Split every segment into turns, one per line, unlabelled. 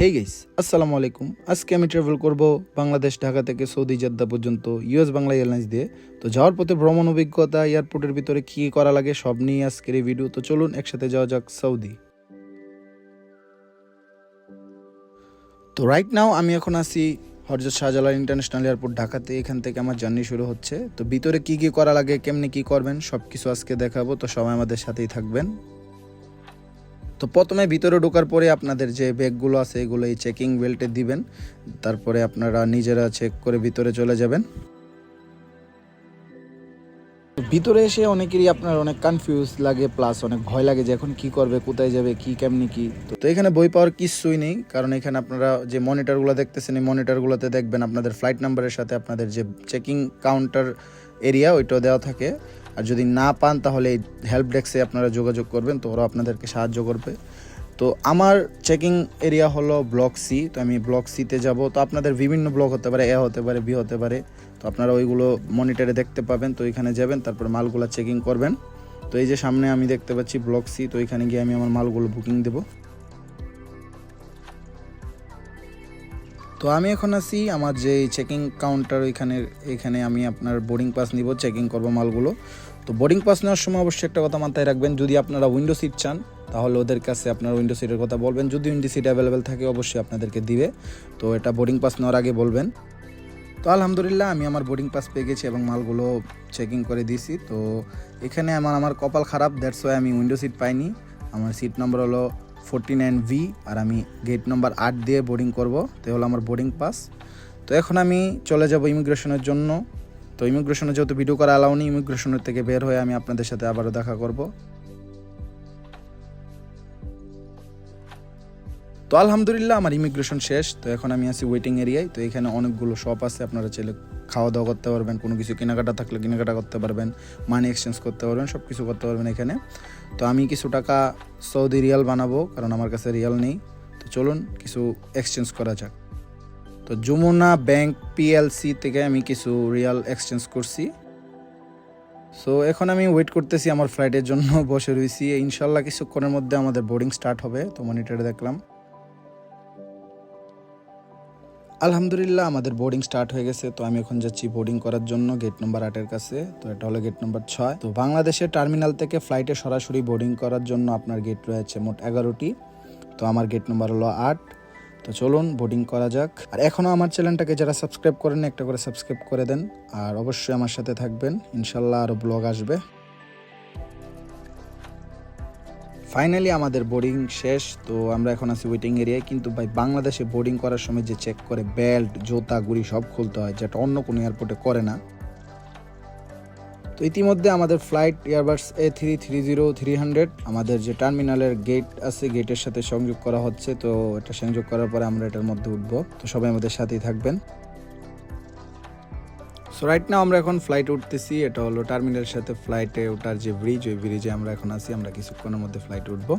Hey guys আসসালামু আলাইকুম। আজকে আমি ট্রাভেল করব বাংলাদেশ, ঢাকা থেকে সৌদি, জেদ্দা পর্যন্ত ইউএস বাংলা এয়ারলাইন্স দিয়ে। তো যাওয়ার পথে ভ্রমণ অভিজ্ঞতা, এয়ারপোর্টের ভিতরে কী করা লাগে, সব নিয়ে আজকের এই ভিডিও তো চলুন একসাথে যাওয়া যাক সৌদি। তো রাইট নাও আমি এখন আছি হরজত শাহজালাল ইন্টারন্যাশনাল এয়ারপোর্ট ঢাকাতে। এখান থেকে আমার জার্নি শুরু হচ্ছে। তো ভিতরে কি কি করা লাগে, কেমনি কি করবেন সব কিছু আজকে দেখাবো। তো সবাই আমাদের সাথেই থাকবেন। তো প্রথমে ভিতরে ঢোকার পরে আপনাদের যে ব্যাগগুলো আছে, এগুলো এই চেকিং বেল্টে দিবেন। তারপরে আপনারা নিজেরা চেক করে ভিতরে চলে যাবেন। ভিতরে এসে অনেকেরই আপনার অনেক কনফিউজ লাগে প্লাস অনেক ভয় লাগে যে এখন কি করবে, কোথায় যাবে, কি, কেমনি কি। তো- তো এখানে বই পাওয়ার কিছুই নেই, কারণ এখানে আপনারা যে মনিটরগুলো দেখতেছেন, এই মনিটরগুলোতে দেখবেন আপনাদের ফ্লাইট নাম্বারের সাথে আপনাদের যে চেকিং কাউন্টার এরিয়া ওইটাও দেওয়া থাকে। আর যদি না পান, তাহলে এই হেল্প ডেস্কে আপনারা যোগাযোগ করবেন, তো ওরা আপনাদেরকে সাহায্য করবে। তো আমার চেকিং এরিয়া হলো ব্লক সি তো আমি ব্লক সিতে যাব। তো আপনাদের বিভিন্ন ব্লক হতে পারে এ হতে পারে বি হতে পারে। তো আপনারা ওইগুলো মনিটরে দেখতে পাবেন, তো এখানে যাবেন, তারপর মালগুলো চেকিং করবেন। তো এই যে সামনে আমি দেখতে পাচ্ছি ব্লক সি তো এখানে গিয়ে আমি আমার মালগুলো বুকিং দেবো। তো আমি এখন আছি আমার যে চেকিং কাউন্টার ওইখানে, এখানে আমি আপনার বোর্ডিং পাস নিব চেকিং করব মালগুলো। তো বোর্ডিং পাস নেওয়ার সময় অবশ্যই একটা কথা মাথায় রাখবেন, যদি আপনারা উইন্ডো সিট চান, তাহলে ওদের কাছে আপনার উইন্ডো সিটের কথা বলবেন। যদি উইন্ডো সিট অ্যাভেলেবেল থাকে, অবশ্যই আপনাদেরকে দিবে। তো এটা বোর্ডিং পাস নেওয়ার আগে বলবেন। তো আলহামদুলিল্লাহ, আমি আমার বোর্ডিং পাস পেয়ে গেছি এবং মালগুলো চেকিং করে দিয়েছি। তো এখানে আমার আমার কপাল খারাপ দ্যাটস ওয়াই আমি উইন্ডো সিট পাইনি। আমার সিট নম্বর হলো ফোরটি নাইন ভি আর আমি গেট নম্বর আট দিয়ে বোর্ডিং করব। তো হলো আমার বোর্ডিং পাস তো এখন আমি চলে যাব ইমিগ্রেশনের জন্য। তো ইমিগ্রেশনে যেহেতু ভিডিও করা অ্যালাউ নেই, ইমিগ্রেশনের থেকে বের হয়ে আমি আপনাদের সাথে আবারও দেখা করব। তো আলহামদুলিল্লাহ, আমার ইমিগ্রেশন শেষ। তো এখন আমি আছি ওয়েটিং এরিয়ায় তো এখানে অনেকগুলো শপ আছে, আপনারা চাইলে খাওয়া দাওয়া করতে পারবেন, কোনো কিছু কেনাকাটা থাকলে কেনাকাটা করতে পারবেন মানি এক্সচেঞ্জ করতে পারবেন সব কিছু করতে পারবেন এখানে। তো আমি কিছু টাকা সৌদি রিয়াল বানাবো, কারণ আমার কাছে রিয়াল নেই। তো চলুন, কিছু এক্সচেঞ্জ করা যাক। তো যমুনা ব্যাংক পিএলসি থেকে আমি কিছু রিয়াল এক্সচেঞ্জ করছি। সো এখন আমি ওয়েট করতেছি আমার ফ্লাইটের জন্য, বসে রয়েছি ইনশাল্লাহ কিছুক্ষণের মধ্যে আমাদের বোর্ডিং স্টার্ট হবে, তো মনিটরে দেখলাম। আলহামদুলিল্লাহ, আমাদের বোর্ডিং স্টার্ট হয়ে গেছে। তো আমি এখন যাচ্ছি বোর্ডিং করার জন্য গেট নম্বর আটের কাছে। তো এটা হলো গেট নম্বর ছয়। তো বাংলাদেশের টার্মিনাল থেকে ফ্লাইটে সরাসরি বোর্ডিং করার জন্য আপনার গেট রয়েছে মোট এগারোটি। তো আমার গেট নম্বর হলো আট। তো চলুন বোর্ডিং করা যাক। আর এখনও আমার চ্যানেলটাকে যারা সাবস্ক্রাইব করেন একটা করে সাবস্ক্রাইব করে দেন। আর অবশ্যই আমার সাথে থাকবেন। ইনশাল্লাহ আরও ব্লগ আসবে। ফাইনালি আমাদের বোর্ডিং শেষ। তো আমরা এখন আছি ওয়েটিং এরিয়ায় কিন্তু ভাই, বাংলাদেশে বোর্ডিং করার সময় যে চেক করে বেল্ট জুতা, গুড়ি সব খুলতে হয়, যেটা অন্য কোনো এয়ারপোর্টে করে না। তো ইতিমধ্যে আমাদের flight Airbus A three three zero three hundred আমাদের যে টার্মিনালের গেট আছে গেটের সাথে সংযোগ করা হচ্ছে, তো এটা সংযোগ করার পরে আমরা এটার মধ্যে উঠবো। তো সবাই আমাদের সাথেই থাকবেন। সো রাইট না আমরা এখন ফ্লাইট উঠতেছি, এটা হলো টার্মিনালের সাথে ফ্লাইটে ওঠার যে ব্রিজ ওই ব্রিজে আমরা এখন আছি, আমরা কিছুক্ষণের মধ্যে ফ্লাইটে উঠবো।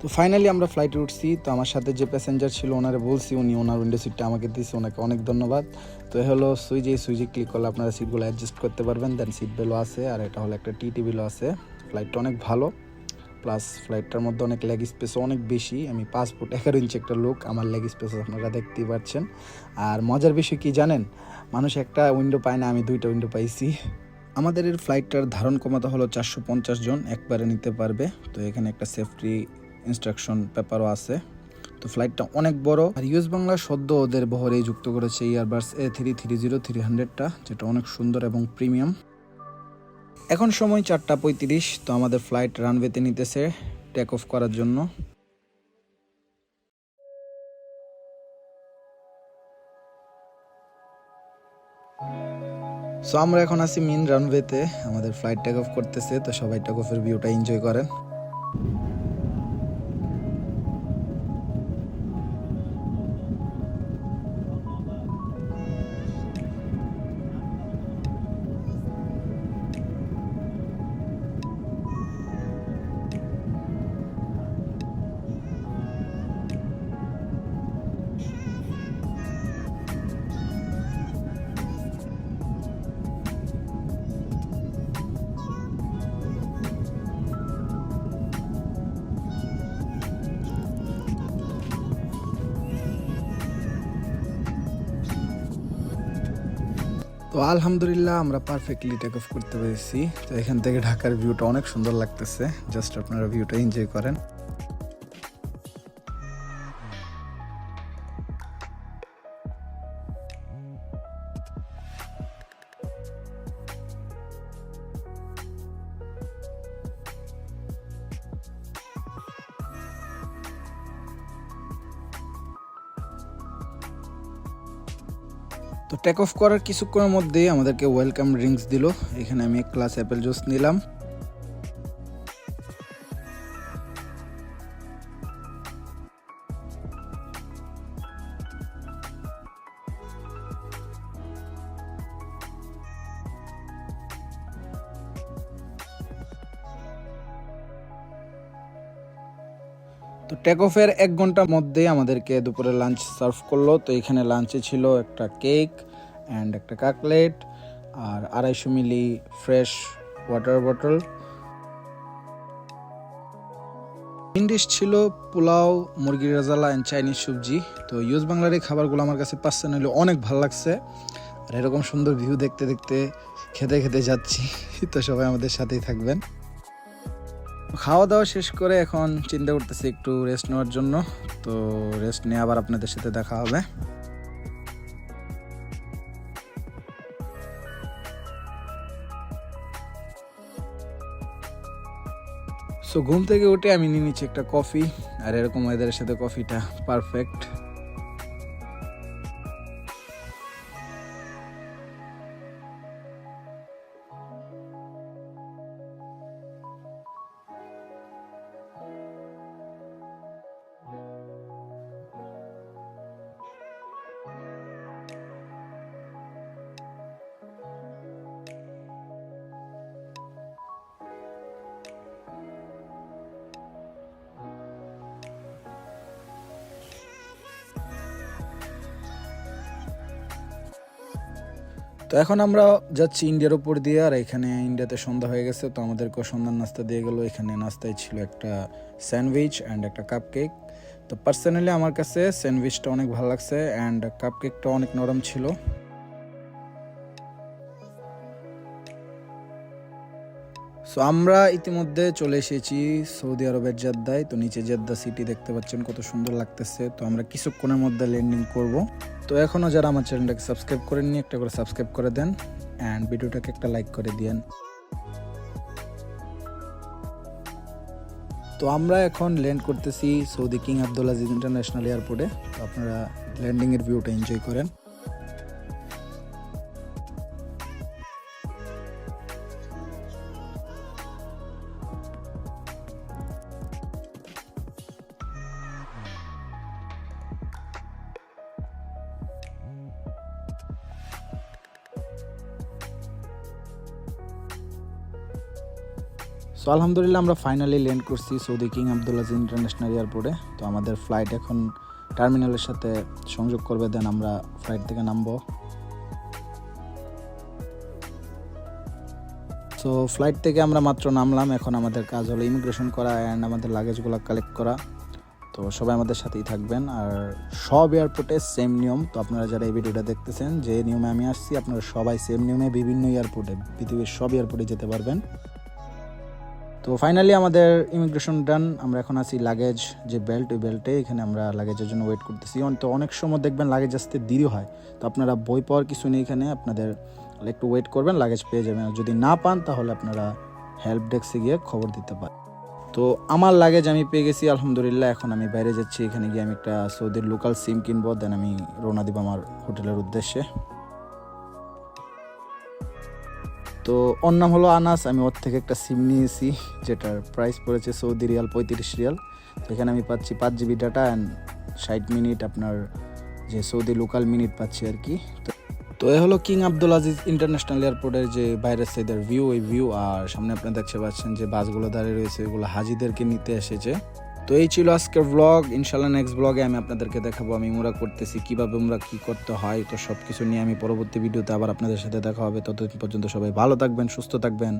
তো ফাইনালি আমরা ফ্লাইটে উঠছি, তো আমার সাথে যে প্যাসেঞ্জার ছিল ওনারে বলছি, উনি ওনার উইন্ডো সিটটা আমাকে দিয়েছে ওনাকে অনেক ধন্যবাদ। তো এ হলো সুইচে সুইচে ক্লিক করলে আপনারা সিটগুলো অ্যাডজাস্ট করতে পারবেন দেন সিট বেলও আছে, আর এটা হলো একটা টি টেবিলও আছে। ফ্লাইটটা অনেক ভালো প্লাস ফ্লাইটটার মধ্যে অনেক লেগ স্পেসও অনেক বেশি। আমি ফুট এগারো ইঞ্চি একটা লোক আমার লেগ স্পেস আপনারা দেখতেই পাচ্ছেন আর মজার বিষয় কি জানেন? মানুষ একটা উইন্ডো পায় না, আমি দুইটা উইন্ডো পাইছি। আমাদের এর ফ্লাইটটার ধারণ ক্ষমতা হলো চারশো পঞ্চাশ জন, একবারে নিতে পারবে। তো এখানে একটা সেফটি ইনস্ট্রাকশন পেপারও আছে। তো ফ্লাইটটা অনেক বড়। আর ইউএস বাংলা সদ্য ওদের বহরে যুক্ত করেছে Airbus A three three zero three হান্ড্রেডটা যেটা অনেক সুন্দর এবং প্রিমিয়াম এখন সময় চারটা পঁয়ত্রিশ, তো আমাদের ফ্লাইট রানওয়েতে নিতেছে টেক অফ করার জন্য। সো আমরা এখন আছি মেন রানওয়েতে আমাদের ফ্লাইট টেক অফ করতেছে, তো সবাই টেক অফের ভিউটা এনজয় করেন। তো আলহামদুলিল্লাহ আমরা পারফেক্টলি টেক অফ করতে পেরেছি। তো এখান থেকে ঢাকার ভিউটা অনেক সুন্দর লাগতেছে। জাস্ট আপনারা ভিউটা এনজয় করেন। তো টেক অফ করার কিছুক্ষণের মধ্যেই আমাদেরকে ওয়েলকাম ড্রিঙ্কস দিল। এখানে আমি এক গ্লাস অ্যাপেল জুস নিলাম। তো টেক অফের এক ঘণ্টার মধ্যে আমাদেরকে দুপুরে লাঞ্চ সার্ভ করল। তো এখানে লাঞ্চে ছিল একটা কেক অ্যান্ড একটা কাকলেট আর আড়াইশো milli fresh water bottle main dish ছিল পোলাও মুরগির রাজালা অ্যান্ড চাইনিজ সবজি। তো ইউজ বাংলার এই খাবারগুলো আমার কাছে পার্সোনালি অনেক ভালো লাগছে। আর এরকম সুন্দর ভিউ দেখতে দেখতে খেতে খেতে যাচ্ছি। তো সবাই আমাদের সাথেই থাকবেন। খাওয়া দাওয়া শেষ করে এখন চিন্তা করতেছি একটু রেস্ট নেওয়ার জন্য। তো রেস্ট নিয়ে আবার আপনাদের সাথে দেখা হবে। সো ঘুম থেকে উঠে আমি নিয়ে নিচ্ছি একটা কফি আর এরকম ওয়েদারের সাথে কফিটা পারফেক্ট তো এখন আমরা যাচ্ছি ইন্ডিয়ার উপর দিয়ে, আর এখানে ইন্ডিয়াতে সন্ধ্যা হয়ে গেছে, তো আমাদেরকেও সন্ধ্যার নাস্তা দিয়ে গেলো। এখানে নাস্তায় ছিল একটা স্যান্ডউইচ অ্যান্ড একটা কাপ কেক তো পার্সোনালি আমার কাছে স্যান্ডউইচটা অনেক ভালো লাগছে অ্যান্ড কাপ কেকটা অনেক নরম ছিল। সো আমরা ইতিমধ্যে চলে এসেছি সৌদি আরবের জেদ্দায়। তো নিচে জেদ্দা সিটি দেখতে পাচ্ছেন কত সুন্দর লাগতেছে। তো আমরা কিছুক্ষণের মধ্যে ল্যান্ডিং করব। তো এখনও যারা আমার চ্যানেলটাকে সাবস্ক্রাইব করেননি, একটা করে সাবস্ক্রাইব করে দেন অ্যান্ড ভিডিওটাকে একটা লাইক করে দিয়েন। তো আমরা এখন ল্যান্ড করতেছি Saudi King Abdul Aziz International এয়ারপোর্টে তো আপনারা ল্যান্ডিংয়ের ভিউটা এনজয় করেন। সো আলহামদুলিল্লাহ আমরা ফাইনালি ল্যান্ড করছি সৌদি কিং আবদুল্লাজ ইন্টারন্যাশনাল এয়ারপোর্টে তো আমাদের ফ্লাইট এখন টার্মিনালের সাথে সংযোগ করবে দেন আমরা ফ্লাইট থেকে নামবো। সো ফ্লাইট থেকে আমরা মাত্র নামলাম, এখন আমাদের কাজ হলো ইমিগ্রেশন করা অ্যান্ড আমাদের লাগেজগুলো কালেক্ট করা। তো সবাই আমাদের সাথেই থাকবেন, আর সব এয়ারপোর্টে সেম নিয়ম। তো আপনারা যারা এই ভিডিওটা দেখতেছেন, যে নিয়মে আমি আসছি, আপনারা সবাই সেম নিয়মে বিভিন্ন এয়ারপোর্টে পৃথিবীর সব এয়ারপোর্টে যেতে পারবেন। তো ফাইনালি আমাদের ইমিগ্রেশন ডান আমরা এখন আছি লাগেজ যে বেল্ট ওই বেল্টে এখানে আমরা লাগেজের জন্য ওয়েট করতেছি। তো অনেক সময় দেখবেন লাগেজ আসতে দেরি হয়। তো আপনারা বই পাওয়ার কিছু নেই এখানে, আপনাদের একটু ওয়েট করবেন লাগেজ পেয়ে যাবেন। আর যদি না পান, তাহলে আপনারা হেল্প ডেস্কে গিয়ে খবর দিতে পারেন। তো আমার লাগেজ আমি পেয়ে গেছি, আলহামদুলিল্লাহ। এখন আমি বাইরে যাচ্ছি, এখানে গিয়ে আমি একটা সৌদির লোকাল সিম কিনবো দেন আমি রওনা দিব আমার হোটেলের উদ্দেশ্যে। তো ওর নাম হলো আনাস, আমি ওর থেকে একটা সিম নিয়েছি, যেটার প্রাইস পড়েছে সৌদি রিয়াল পঁয়ত্রিশ রিয়াল। তো এখানে আমি পাচ্ছি পাঁচ জিবি ডাটা অ্যান্ড ষাট মিনিট আপনার যে সৌদি লোকাল মিনিট পাচ্ছি আর কি। তো তো এ হলো কিং আব্দুল আজিজ ইন্টারন্যাশনাল এয়ারপোর্টের যে বাইরের সাইডের ভিউ ওই ভিউ আর সামনে আপনি দেখতে পাচ্ছেন যে বাসগুলো দাঁড়িয়ে রয়েছে, এগুলো হাজিদেরকে নিতে এসেছে। তো এই ছিল আজকের ব্লগ ইনশাল্লাহ নেক্সট ব্লগে আমি আপনাদেরকে দেখাবো আমি উমরা করতেছি, কীভাবে উমরা কী করতে হয়, তো সব কিছু নিয়ে আমি পরবর্তী ভিডিওতে আবার আপনাদের সাথে দেখা হবে। ততদিন পর্যন্ত সবাই ভালো থাকবেন, সুস্থ থাকবেন।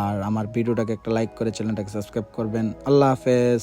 আর আমার ভিডিওটাকে একটা লাইক করে চ্যানেলটাকে সাবস্ক্রাইব করবেন। আল্লাহ হাফেজ।